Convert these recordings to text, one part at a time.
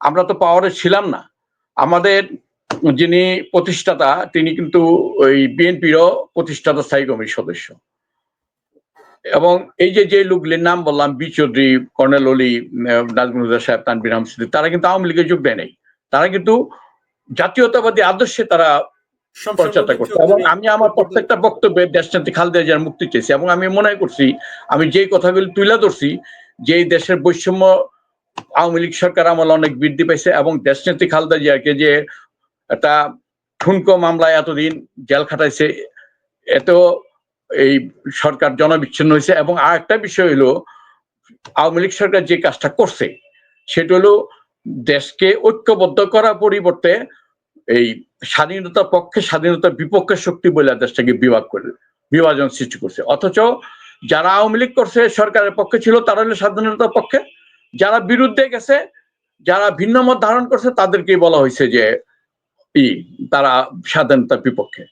আমরা তো পাওয়ারে ছিলাম না। আমাদের যিনি প্রতিষ্ঠাতা তিনি কিন্তু ওই বিএনপিরও প্রতিষ্ঠাতা স্থায়ী কমিটির সদস্য। এবং এই যে যে লোকগুলির নাম বললাম বি চৌধুরী কর্নেল অলি নাজমুল সাহেব তানবির আহমেদ তারা কিন্তু আওয়ামী লীগে যোগ দেয় নাই। তারা কিন্তু জাতীয়তাবাদী আদর্শে তারা প্রচারটা করছে। এবং আমি আমার প্রত্যেকটা বক্তব্যে দেশ দেশনেত্রী খালেদা জিয়ার মুক্তি চেয়েছি এবং আমি মনে করছি আমি যেই কথাগুলি তুলে ধরছি যে দেশের বৈষম্য আওয়ামী লীগ সরকার আমল অনেক বৃদ্ধি পাইছে এবং দেশনেত্রী খালেদা জিয়াকে যে একটা ঠুনকো মামলায় এতদিন জেল খাটাইছে এত এই সরকার জনবিচ্ছিন্ন হয়েছে। এবং আর একটা বিষয় হলো, আওয়ামী লীগ সরকার যে কাজটা করছে, সেটা হলো দেশকে ঐক্যবদ্ধ করার পরিবর্তে এই স্বাধীনতার পক্ষে স্বাধীনতা বিপক্ষে শক্তি বলে দেশটাকে বিভাগ করে, বিভাজন সৃষ্টি করছে। অথচ যারা আওয়ামী লীগ করছে, সরকারের পক্ষে ছিল, তারা হলো স্বাধীনতার পক্ষে। যারা বিরুদ্ধে গেছে যারা ভিন্ন মত ধারণ করছে তাদেরকেই বলা হয়েছে যে ই তারা স্বাধীনতার বিপক্ষে।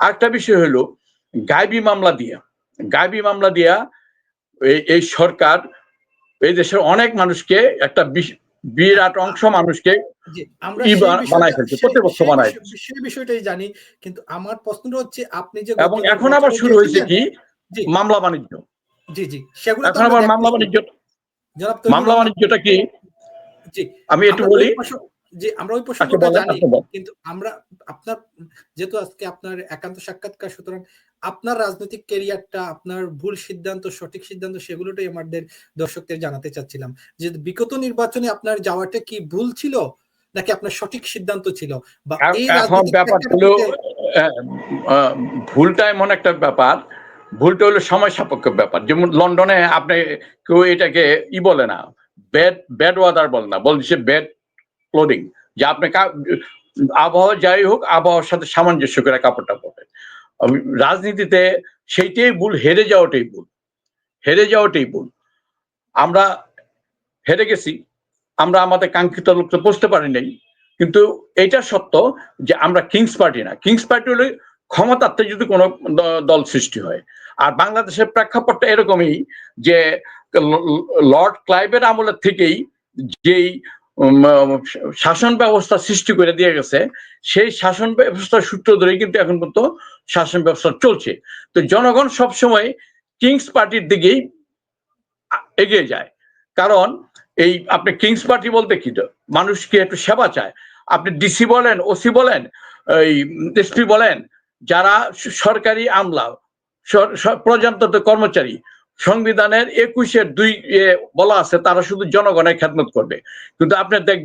আরেকটা বিষয় হলো গায়বী মামলা দিয়া। গায়বী মামলা দিয়া এই সরকার এই দেশের অনেক মানুষকে একটা বিরাট অংশ মানুষকে আমরা সেই বিষয়টাই জানি কিন্তু আমার প্রশ্নটা হচ্ছে আপনি যে এবং এখন আবার শুরু হয়েছে কি? মামলা বাণিজ্য। জি জি সেগুলো এখন আবার মামলা বাণিজ্য মামলা বাণিজ্যটা কি? জি আমি একটু বলি। জি আমরা ওই আচ্ছা প্রসঙ্গটা জানি কিন্তু আমরা আপনার যেহেতু আজকে আপনার একান্ত সাক্ষাৎকার সুতরাং আপনার রাজনৈতিক ক্যারিয়ারটা আপনার ভুল সিদ্ধান্ত সঠিক সিদ্ধান্ত সেগুলোটাই আমাদের দর্শকদের জানাতে চাচ্ছিলাম। যে বিগত নির্বাচনে আপনার যাওয়াটা কি ভুল ছিল নাকি আপনার সঠিক সিদ্ধান্ত ছিল? বা এই ব্যাপার হলো ভুলটা এমন একটা ব্যাপার ভুলটা হলো সময় সাপেক্ষ ব্যাপার। যেমন লন্ডনে আপনি কেউ এটাকে ই বলে না ব্যাড ব্যাড ওয়াদার বলে না, বলছে ব্যাড ক্লোদিং যে আপনি আবহাওয়া যাই হোক, আবহাওয়ার সাথে সামঞ্জস্য করে কাপড়টা আমি- রাজনীতিতে সেইটাই ভুল, হেরে যাওয়াটাই ভুল, হেরে যাওয়াটাই ভুল। আমরা হেরে গেছি, আমরা আমাদের কাঙ্ক্ষিত লক্ষ্যে পৌঁছতে পারি নাই, কিন্তু এটা সত্য যে আমরা কিংস পার্টি না। কিংস পার্টি হলে ক্ষমতার্থে যদি কোনো দল সৃষ্টি হয়। আর বাংলাদেশের প্রেক্ষাপটটা এরকমই যে লর্ড ক্লাইভের আমলের থেকেই যেই শাসন ব্যবস্থা সৃষ্টি করে দিয়ে গেছে, সেই শাসন ব্যবস্থার সূত্র ধরেই কিন্তু এখন পর্যন্ত শাসন ব্যবস্থা চলছে। তো জনগণ সবসময় কিংস পার্টির দিকেই এগিয়ে যায়। কারণ এই আপনি কিংস পার্টি বলতে কি? মানুষকে একটু সেবা চায়? আপনি ডিসি বলেন, ওসি বলেন, এই, এসপি বলেন যারা সরকারি আমলা প্রজাতন্ত্র কর্মচারী, সংবিধানের একুশের দুই বলা আছে, তারা শুধু জনগণের খেদমত করবে। কিন্তু আপনি দেখ